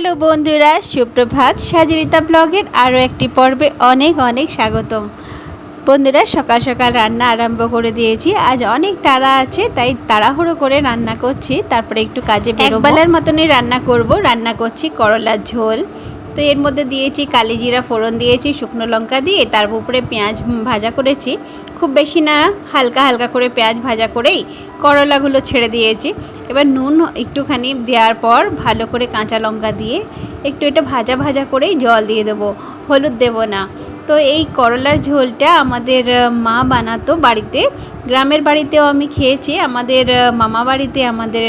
Hello বন্ধুরা, সুপ্রভাত সাজরিতা ব্লগের আরও একটি পর্বে অনেক অনেক স্বাগতম। বন্ধুরা, সকাল সকাল রান্না আরম্ভ করে দিয়েছি। আজ অনেক তাড়া আছে, তাই তাড়াহুড়ো করে রান্না করছি। তারপরে একটু কাজে বেরোবেলার মতনই রান্না করব। রান্না করছি করলার ঝোল। তো এর মধ্যে দিয়েছি কালিজিরা ফোড়ন দিয়েছি, শুকনো লঙ্কা দিয়ে, তার উপরে পেঁয়াজ ভাজা করেছি। খুব বেশি না, হালকা হালকা করে পেঁয়াজ ভাজা করেই করলাগুলো ছেড়ে দিয়েছি। এবার নুন একটুখানি দেওয়ার পর ভালো করে কাঁচা লঙ্কা দিয়ে একটু এটা ভাজা ভাজা করেই জল দিয়ে দেবো, হলুদ দেব না। তো এই করলার ঝোলটা আমাদের মা বানাতো বাড়িতে। গ্রামের বাড়িতেও আমি খেয়েছি, আমাদের মামা বাড়িতে আমাদের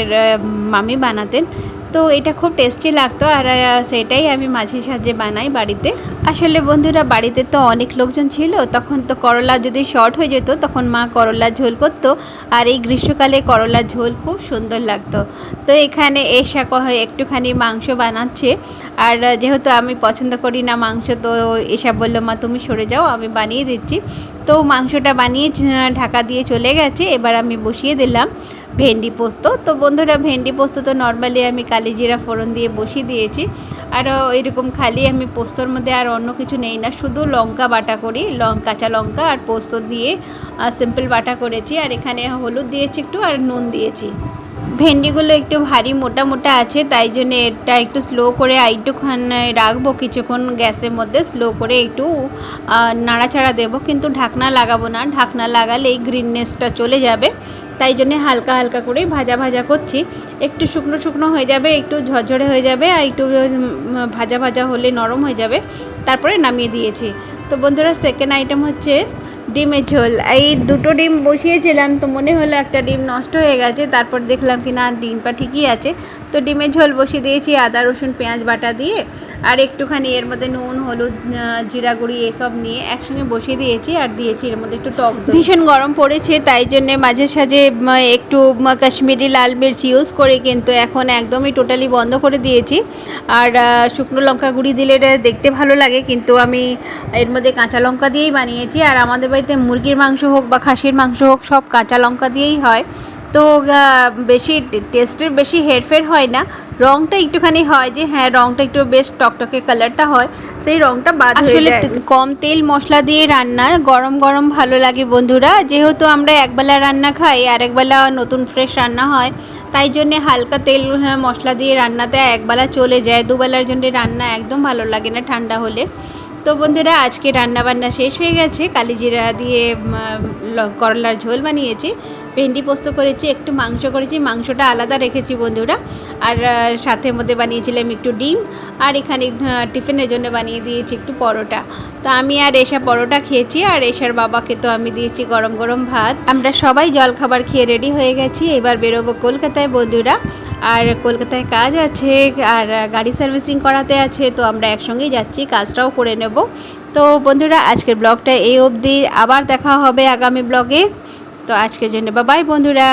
মামি বানাতেন। তো এটা খুব টেস্টি লাগতো আর সেটাই আমি মাঝে সাঝে বানাই বাড়িতে। আসলে বন্ধুরা, বাড়িতে তো অনেক লোকজন ছিল, তখন তো করলা যদি শর্ট হয়ে যেত, তখন মা করলার ঝোল করতো। আর এই গ্রীষ্মকালে করলার ঝোল খুব সুন্দর লাগতো। তো এখানে এসা একটুখানি মাংস বানাচ্ছে। আর যেহেতু আমি পছন্দ করি না মাংস, তো এসা বলল, মা, তুমি সরে যাও, আমি বানিয়ে দিচ্ছি। তো মাংসটা বানিয়ে ঢাকা দিয়ে চলে গেছে, এবার আমি বসিয়ে দিলাম। ভেন্ডি পোস্ত। তো বন্ধুরা, ভেন্ডি পোস্ত তো নর্মালি আমি কালিজিরা ফোড়ন দিয়ে বসিয়ে দিয়েছি। আর এরকম খালি আমি পোস্তর মধ্যে আর অন্য কিছু নেই না, শুধু লঙ্কা বাটা করি, লং, কাঁচা লঙ্কা আর পোস্ত দিয়ে সিম্পল বাটা করেছি। আর এখানে হলুদ দিয়েছি একটু আর নুন দিয়েছি। ভেন্ডিগুলো একটু ভারী মোটা মোটা আছে, তাই জন্য এটা একটু স্লো করে একটুখান রাখব কিছুক্ষণ গ্যাসের মধ্যে স্লো করে একটু নাড়াচাড়া দেবো। কিন্তু ঢাকনা লাগাবো না। ঢাকনা লাগালে এই গ্রিননেসটা চলে যাবে। তাই জন্য হালকা হালকা করেই ভাজা ভাজা করছি। একটু শুকনো শুকনো হয়ে যাবে, একটু ঝরঝরে হয়ে যাবে আর একটু ভাজা ভাজা হলে নরম হয়ে যাবে। তারপরে নামিয়ে দিয়েছি। তো বন্ধুরা সেকেন্ড আইটেম হচ্ছে ডিমের ঝোল। এই দুটো ডিম বসিয়েছিলাম তো মনে হলো একটা ডিম নষ্ট হয়ে গেছে, তারপর দেখলাম কি না ডিমটা ঠিকই আছে। তো ডিমের ঝোল বসিয়ে দিয়েছি আদা, রসুন, পেঁয়াজ বাটা দিয়ে। আর একটুখানি এর মধ্যে নুন, হলুদ জিরা গুঁড়ি এসব নিয়ে একসঙ্গে বসিয়ে দিয়েছি আর দিয়েছি এর মধ্যে একটু টক। ভীষণ গরম পড়েছে, তাই জন্যে মাঝে সাঝে একটু কাশ্মীরি লাল মির্চ ইউজ করে কিন্তু এখন একদমই টোটালি বন্ধ করে দিয়েছি। আর শুকনো লঙ্কা গুঁড়ি দিলে এটা দেখতে ভালো লাগে, কিন্তু আমি এর মধ্যে কাঁচা লঙ্কা দিয়েই বানিয়েছি। আর আমাদের বাড়িতে মুরগির মাংস হোক বা খাসির মাংস হোক, সব কাঁচা লঙ্কা দিয়েই হয়। তো বেশি টেস্টের বেশি হেরফের হয় না। রঙটা একটুখানি হয় যে হ্যাঁ রঙটা একটু বেশ টকটকে কালারটা হয় সেই রঙটা বাদ আসলে কম তেল মশলা দিয়ে রান্না গরম গরম ভালো লাগে বন্ধুরা। যেহেতু আমরা একবেলা রান্না খাই আর একবেলা নতুন ফ্রেশ রান্না হয় তাই জন্যে হালকা তেল হ্যাঁ, মশলা দিয়ে রান্নাতে একবেলা চলে যায়। দুবেলার জন্য রান্না একদম ভালো লাগে না ঠান্ডা হলে। তো বন্ধুরা আজকে রান্না বান্না শেষ হয়ে গেছে। কালিজিরা দিয়ে করলার ঝোল বানিয়েছি। ভেন্ডি পোস্ত করেছি, একটু মাংস করেছি, মাংসটা আলাদা রেখেছি বন্ধুরা। আর সাথে মধ্যে বানিয়েছিলাম একটু ডিম, আর এখানে টিফিনের জন্য বানিয়ে দিয়েছি একটু পরোটা। তো আমি আর এসা পরোটা খেয়েছি, আর এসার বাবাকে তো আমি দিয়েছি গরম গরম ভাত। আমরা সবাই জল খাবার খেয়ে রেডি হয়ে গেছি, এবার বেরোবো কলকাতায় বন্ধুরা। আর কলকাতায় কাজ আছে, আর গাড়ি সার্ভিসিং করাতে আছে, তো আমরা একসঙ্গেই যাচ্ছি, কাজটাও করে নেব। তো বন্ধুরা, আজকের ব্লগটা এই অবধি, আবার দেখা হবে আগামী ব্লগে। তো আজকের জন্য বাবাই বন্ধুরা।